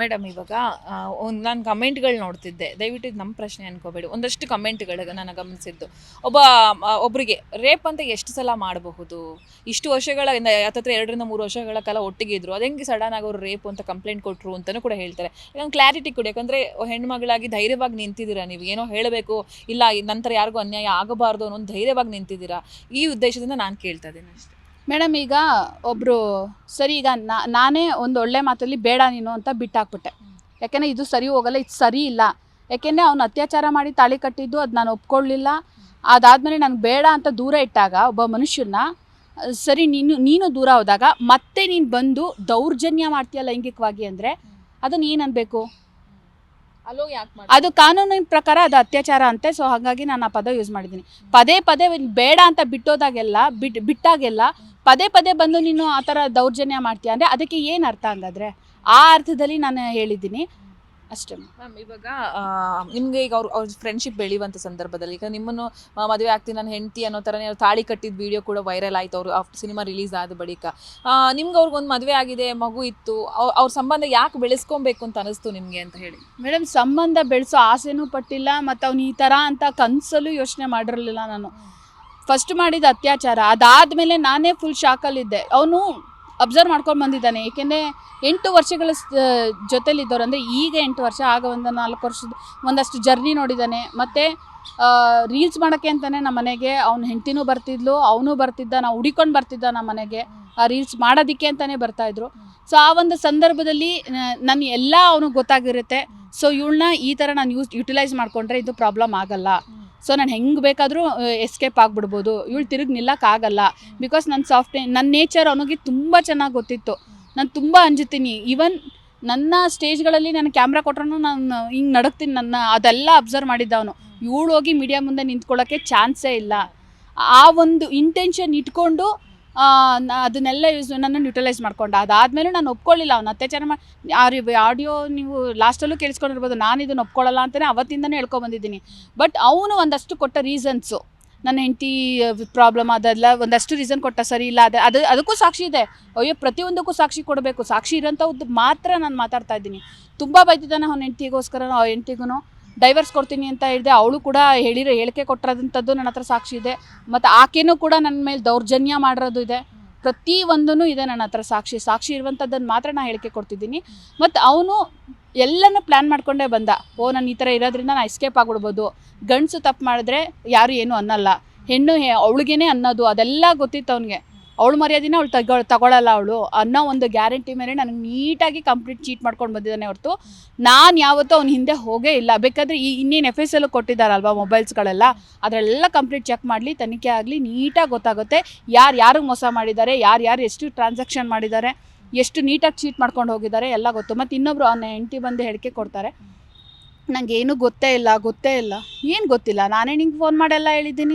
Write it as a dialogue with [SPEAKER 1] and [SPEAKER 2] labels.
[SPEAKER 1] Madam, ಇವಾಗ ಒಂದು ನಾನು ಕಮೆಂಟ್ಗಳು ನೋಡ್ತಿದ್ದೆ. ದಯವಿಟ್ಟು ಇದು ನಮ್ಮ ಪ್ರಶ್ನೆ ಅನ್ಕೋಬೇಡಿ. ಒಂದಷ್ಟು ಕಮೆಂಟ್ಗಳಿಗೆ ನಾನು ಗಮನಿಸಿದ್ದು. ಒಬ್ಬ ಒಬ್ಬರಿಗೆ ರೇಪ್ ಅಂತ ಎಷ್ಟು ಸಲ ಮಾಡಬಹುದು? ಇಷ್ಟು ವರ್ಷಗಳಿಂದ ಹತ್ತತ್ರ ಎರಡರಿಂದ ಮೂರು ವರ್ಷಗಳ ಕಾಲ ಒಟ್ಟಿಗೆ ಇದ್ರು ಅದು ಹೆಂಗೆ ಸಡನ್ ಆಗಿ ಅವರು ರೇಪ್ ಅಂತ ಕಂಪ್ಲೇಂಟ್ ಕೊಟ್ಟರು ಅಂತಲೂ ಕೂಡ ಹೇಳ್ತಾರೆ. ಈಗ ಕ್ಲಾರಿಟಿ ಕೊಡಿ. ಯಾಕಂದರೆ ಹೆಣ್ಮಗಳಾಗಿ ಧೈರ್ಯವಾಗಿ ನಿಂತಿದ್ದೀರಾ ನೀವು? ಏನೋ ಹೇಳಬೇಕು. ಇಲ್ಲ, ನಂತರ ಯಾರಿಗೂ ಅನ್ಯಾಯ ಆಗಬಾರ್ದು ಅನ್ನೋ ಒಂದು ಧೈರ್ಯವಾಗಿ ನಿಂತಿದ್ದೀರಾ? ಈ ಉದ್ದೇಶದಿಂದ ನಾನು ಕೇಳ್ತಾ ಇದ್ದೀನಿ ಅಷ್ಟೇ.
[SPEAKER 2] ಮೇಡಮ್ ಈಗ ಒಬ್ಬರು ಸರಿ ಈಗ ನಾ- ನಾನೇ ಒಂದು ಒಳ್ಳೆ ಮಾತಲ್ಲಿ ಬೇಡ ನೀನು ಅಂತ ಬಿಟ್ಟಾಕ್ಬಿಟ್ಟೆ. ಯಾಕೆಂದರೆ ಇದು ಸರಿ ಹೋಗಲ್ಲ ಇದು ಸರಿ ಇಲ್ಲ. ಯಾಕೆಂದರೆ ಅವನು ಅತ್ಯಾಚಾರ ಮಾಡಿ ತಾಳಿ ಕಟ್ಟಿದ್ದು ಅದು ನಾನು ಒಪ್ಕೊಳ್ಳಿಲ್ಲ. ಅದಾದಮೇಲೆ ನನಗೆ ಬೇಡ ಅಂತ ದೂರ ಇಟ್ಟಾಗ ಒಬ್ಬ ಮನುಷ್ಯನ ಸರಿ ನೀನು ನೀನು ದೂರ ಹೋದಾಗ ಮತ್ತೆ ನೀನು ಬಂದು ದೌರ್ಜನ್ಯ ಮಾಡ್ತೀಯ ಲೈಂಗಿಕವಾಗಿ ಅಂದರೆ ಅದನ್ನ ಏನು ಅನ್ಬೇಕು?
[SPEAKER 1] ಅಲ್ಲೋ ಯಾಕೆ
[SPEAKER 2] ಅದು ಕಾನೂನಿನ ಪ್ರಕಾರ ಅದು ಅತ್ಯಾಚಾರ ಅಂತೆ ಸೊ ಹಾಗಾಗಿ ನಾನು ಆ ಪದ ಯೂಸ್ ಮಾಡಿದ್ದೀನಿ. ಪದೇ ಪದೇ ಬೇಡ ಅಂತ ಬಿಟ್ಟೋದಾಗೆಲ್ಲ ಬಿಟ್ ಬಿಟ್ಟಾಗೆಲ್ಲ ಪದೇ ಪದೇ ಬಂದು ನೀನು ಆ ಥರ ದೌರ್ಜನ್ಯ ಮಾಡ್ತೀಯ ಅಂದರೆ ಅದಕ್ಕೆ ಏನು ಅರ್ಥ ಹಂಗಾದ್ರೆ? ಆ ಅರ್ಥದಲ್ಲಿ ನಾನು ಹೇಳಿದ್ದೀನಿ. ಅಷ್ಟೇ
[SPEAKER 1] ಮ್ಯಾಮ್. ಇವಾಗ ನಿಮಗೆ ಈಗ ಅವ್ರು ಅವ್ರ ಫ್ರೆಂಡ್ಶಿಪ್ ಬೆಳೆಯುವಂಥ ಸಂದರ್ಭದಲ್ಲಿ ಈಗ ನಿಮ್ಮನ್ನು ಮದುವೆ ಆಗ್ತೀನಿ ನನ್ನ ಹೆಂಡತಿ ಅನ್ನೋ ಥರನೇ ಅವ್ರು ತಾಳಿ ಕಟ್ಟಿದ ವಿಡಿಯೋ ಕೂಡ ವೈರಲ್ ಆಯ್ತು ಅವರು ಸಿನಿಮಾ ರಿಲೀಸ್ ಆದ ಬಳಿಕ. ನಿಮ್ಗೆ ಅವ್ರಿಗೊಂದು ಮದುವೆ ಆಗಿದೆ ಮಗು ಇತ್ತು ಅವ್ರ ಅವ್ರ ಸಂಬಂಧ ಯಾಕೆ ಬೆಳೆಸ್ಕೊಬೇಕು ಅಂತ ಅನಿಸ್ತು ನಿಮಗೆ ಅಂತ ಹೇಳಿ?
[SPEAKER 2] ಮೇಡಮ್ ಸಂಬಂಧ ಬೆಳೆಸೋ ಆಸೆನೂ ಪಟ್ಟಿಲ್ಲ ಮತ್ತು ಅವ್ನು ಈ ಥರ ಅಂತ ಕನಸಲ್ಲೂ ಯೋಚನೆ ಮಾಡಿರಲಿಲ್ಲ ನಾನು. ಫಸ್ಟ್ ಮಾಡಿದ ಅತ್ಯಾಚಾರ. ಅದಾದಮೇಲೆ ನಾನೇ ಫುಲ್ ಶಾಕಲ್ಲಿದ್ದೆ ಅವನು ಅಬ್ಸರ್ವ್ ಮಾಡ್ಕೊಂಡು ಬಂದಿದ್ದಾನೆ. ಏಕೆಂದರೆ ಎಂಟು ವರ್ಷಗಳ ಜೊತೆಲಿದ್ದವ್ರು ಅಂದರೆ ಈಗ ಎಂಟು ವರ್ಷ, ಆಗ ಒಂದು ನಾಲ್ಕು ವರ್ಷದ, ಒಂದಷ್ಟು ಜರ್ನಿ ನೋಡಿದ್ದಾನೆ. ಮತ್ತು ರೀಲ್ಸ್ ಮಾಡೋಕ್ಕೆ ಅಂತಲೇ ನಮ್ಮ ಮನೆಗೆ ಅವ್ನ ಹೆಂಡತಿನೂ ಬರ್ತಿದ್ಲು, ಅವನು ಬರ್ತಿದ್ದ, ನಾವು ಹುಡಿಕೊಂಡು ಬರ್ತಿದ್ದ ನಮ್ಮ ಮನೆಗೆ. ಆ ರೀಲ್ಸ್ ಮಾಡೋದಕ್ಕೆ ಅಂತಲೇ ಬರ್ತಾಯಿದ್ರು ಸೊ ಆ ಒಂದು ಸಂದರ್ಭದಲ್ಲಿ ನನ್ನ ಎಲ್ಲ ಅವನಿಗೆ ಗೊತ್ತಾಗಿರುತ್ತೆ. ಸೊ ಇವಳನ್ನ ಈ ಥರ ನಾನು ಯೂಸ್ ಯುಟಿಲೈಸ್ ಮಾಡಿಕೊಂಡ್ರೆ ಇದು ಪ್ರಾಬ್ಲಮ್ ಆಗಲ್ಲ. ಸೊ ನಾನು ಹೆಂಗೆ ಬೇಕಾದರೂ ಎಸ್ಕೇಪ್ ಆಗಿಬಿಡ್ಬೋದು. ಇವಳು ತಿರುಗಿ ನಿಲ್ಲಕ್ಕಾಗಲ್ಲ. ಬಿಕಾಸ್ ನನ್ನ ಸಾಫ್ಟ್ ನನ್ನ ನೇಚರ್ ಅವನಿಗೆ ತುಂಬ ಚೆನ್ನಾಗಿ ಗೊತ್ತಿತ್ತು. ನಾನು ತುಂಬ ಅಂಜುತ್ತೀನಿ ಈವನ್ ನನ್ನ ಸ್ಟೇಜ್ಗಳಲ್ಲಿ ನಾನು ಕ್ಯಾಮ್ರಾ ಕೊಟ್ರೂ ನಾನು ಹಿಂಗೆ ನಡಕ್ತೀನಿ ನನ್ನ, ಅದೆಲ್ಲ ಅಬ್ಸರ್ವ್ ಮಾಡಿದ್ದ ಅವನು ಇವಳು ಹೋಗಿ ಮೀಡಿಯಾ ಮುಂದೆ ನಿಂತ್ಕೊಳ್ಳೋಕ್ಕೆ ಚಾನ್ಸೇ ಇಲ್ಲ. ಆ ಒಂದು ಇಂಟೆನ್ಷನ್ ಇಟ್ಕೊಂಡು ಅದನ್ನೆಲ್ಲ ಯೂಸ್ ನನ್ನನ್ನು ಯುಟಿಲೈಸ್ ಮಾಡ್ಕೊಂಡು. ಅದಾದಮೇಲೆ ನಾನು ಒಪ್ಕೊಳ್ಳಿಲ್ಲ. ಅವ್ನು ಅತ್ಯಾಚಾರ ಮಾಡಿ ಆಡಿಯೋ ನೀವು ಲಾಸ್ಟಲ್ಲೂ ಕೇಳಿಸ್ಕೊಂಡಿರ್ಬೋದು. ನಾನು ಇದನ್ನು ಒಪ್ಕೊಳ್ಳಲ್ಲ ಅಂತಲೇ ಅವತ್ತಿಂದನೇ ಹೇಳ್ಕೊಬಂದಿದ್ದೀನಿ. ಬಟ್ ಅವನು ಒಂದಷ್ಟು ಕೊಟ್ಟ ರೀಸನ್ಸು ನನ್ನ ಹೆಂಡತಿ ಪ್ರಾಬ್ಲಮ್ ಅದೆಲ್ಲ ಒಂದಷ್ಟು ರೀಸನ್ ಕೊಟ್ಟ ಸರಿ ಇಲ್ಲ. ಅದು ಅದು, ಅದಕ್ಕೂ ಸಾಕ್ಷಿ ಇದೆ. ಅಯ್ಯೋ, ಪ್ರತಿಯೊಂದಕ್ಕೂ ಸಾಕ್ಷಿ ಕೊಡಬೇಕು. ಸಾಕ್ಷಿ ಇರೋಂಥದ್ದು ಮಾತ್ರ ನಾನು ಮಾತಾಡ್ತಾ ಇದ್ದೀನಿ. ತುಂಬ ಬೈತಿದ್ದಾನೆ ಅವನ ಹೆಂಡತಿಗೋಸ್ಕರ ಆ ಹೆಂಡತಿಗೂ ಡೈವರ್ಸ್ ಕೊಡ್ತೀನಿ ಅಂತ ಹೇಳಿದೆ, ಅವಳು ಕೂಡ ಹೇಳಿರೋ ಹೇಳಿಕೆ ಕೊಟ್ಟಿರೋದಂಥದ್ದು ನನ್ನ ಹತ್ರ ಸಾಕ್ಷಿ ಇದೆ. ಮತ್ತು ಆಕೆನೂ ಕೂಡ ನನ್ನ ಮೇಲೆ ದೌರ್ಜನ್ಯ ಮಾಡಿರೋದು ಇದೆ. ಪ್ರತಿ ಒಂದೂ ಇದೆ ನನ್ನ ಹತ್ರ ಸಾಕ್ಷಿ. ಸಾಕ್ಷಿ ಇರುವಂಥದ್ದನ್ನು ಮಾತ್ರ ನಾನು ಹೇಳಿಕೆ ಕೊಡ್ತಿದ್ದೀನಿ. ಮತ್ತು ಅವನು ಎಲ್ಲನೂ ಪ್ಲ್ಯಾನ್ ಮಾಡ್ಕೊಂಡೇ ಬಂದ. ಓ, ನಾನು ಈ ಥರ ಇರೋದ್ರಿಂದ ನಾನು ಎಸ್ಕೇಪ್ ಆಗಿಬಿಡ್ಬೋದು. ಗಂಡಸು ತಪ್ಪು ಮಾಡಿದ್ರೆ ಯಾರು ಏನೂ ಅನ್ನಲ್ಲ. ಹೆಣ್ಣು ಅವಳಿಗೇನೆ ಅನ್ನೋದು. ಅದೆಲ್ಲ ಗೊತ್ತಿತ್ತು ಅವನಿಗೆ. ಅವಳು ಮರ್ಯಾದಿನ ಅವಳು ತಗೊ ತಗೊಳ್ಳಲ್ಲ ಅವಳು ಅನ್ನೋ ಒಂದು ಗ್ಯಾರಂಟಿ ಮೇಲೆ ನನಗೆ ನೀಟಾಗಿ ಕಂಪ್ಲೀಟ್ ಚೀಟ್ ಮಾಡ್ಕೊಂಡು ಬಂದಿದ್ದಾನೆ ಹೊರತು ನಾನು ಯಾವತ್ತೂ ಅವ್ನ ಹಿಂದೆ ಹೋಗೇ ಇಲ್ಲ. ಬೇಕಾದರೆ ಈ ಇನ್ನೇನು ಎಫ್ ಎಸ್ ಎಲ್ಲು ಕೊಟ್ಟಿದ್ದಾರಲ್ವ ಮೊಬೈಲ್ಸ್ಗಳೆಲ್ಲ? ಅದರೆಲ್ಲ ಕಂಪ್ಲೀಟ್ ಚೆಕ್ ಮಾಡಲಿ, ತನಿಖೆ ಆಗಲಿ, ನೀಟಾಗಿ ಗೊತ್ತಾಗುತ್ತೆ ಯಾರು ಯಾರಿಗೆ ಮೋಸ ಮಾಡಿದ್ದಾರೆ, ಯಾರು ಯಾರು ಎಷ್ಟು ಟ್ರಾನ್ಸಾಕ್ಷನ್ ಮಾಡಿದ್ದಾರೆ, ಎಷ್ಟು ನೀಟಾಗಿ ಚೀಟ್ ಮಾಡ್ಕೊಂಡು ಹೋಗಿದ್ದಾರೆ, ಎಲ್ಲ ಗೊತ್ತು. ಮತ್ತು ಇನ್ನೊಬ್ರು ಅವನ ಹೆಂಡತಿ ಬಂದು ಹೇಳಿಕೆ ಕೊಡ್ತಾರೆ. ನನಗೇನು ಗೊತ್ತೇ ಇಲ್ಲ ಗೊತ್ತೇ ಇಲ್ಲ. ಏನು ಗೊತ್ತಿಲ್ಲ? ನಾನೇ ನಿಂಗೆ ಫೋನ್ ಮಾಡೆಲ್ಲ ಹೇಳಿದ್ದೀನಿ.